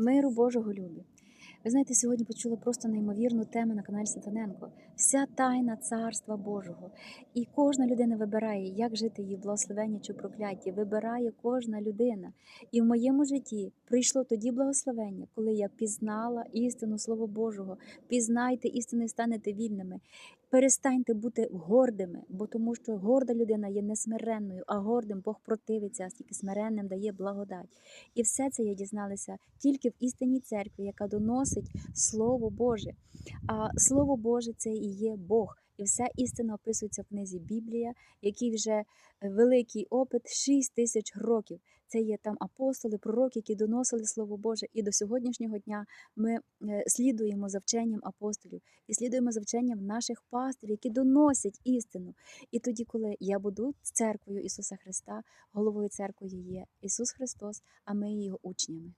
Миру Божого любі. Ви знаєте, сьогодні почула просто неймовірну тему на каналі Сатаненко. Вся тайна царства Божого. І кожна людина вибирає, як жити її в благословенні чи прокляття. Вибирає кожна людина. І в моєму житті прийшло тоді благословення, коли я пізнала істину Слова Божого. Пізнайте істину і станете вільними. Перестаньте бути гордими, бо тому що горда людина є не смиренною, а гордим Бог противиться, а тільки смиренним дає благодать. І все це я дізналася тільки в істинній церкві, яка доносить Слово Боже. А Слово Боже це і є Бог. І вся істина описується в книзі Біблія, який вже великий опит 6 тисяч років. Це є там апостоли, пророки, які доносили Слово Боже. І до сьогоднішнього дня ми е, слідуємо за вченням апостолів і слідуємо за вченням наших пастирів, які доносять істину. І тоді, коли я буду церквою Ісуса Христа, головою церкви є Ісус Христос, а ми є його учнями.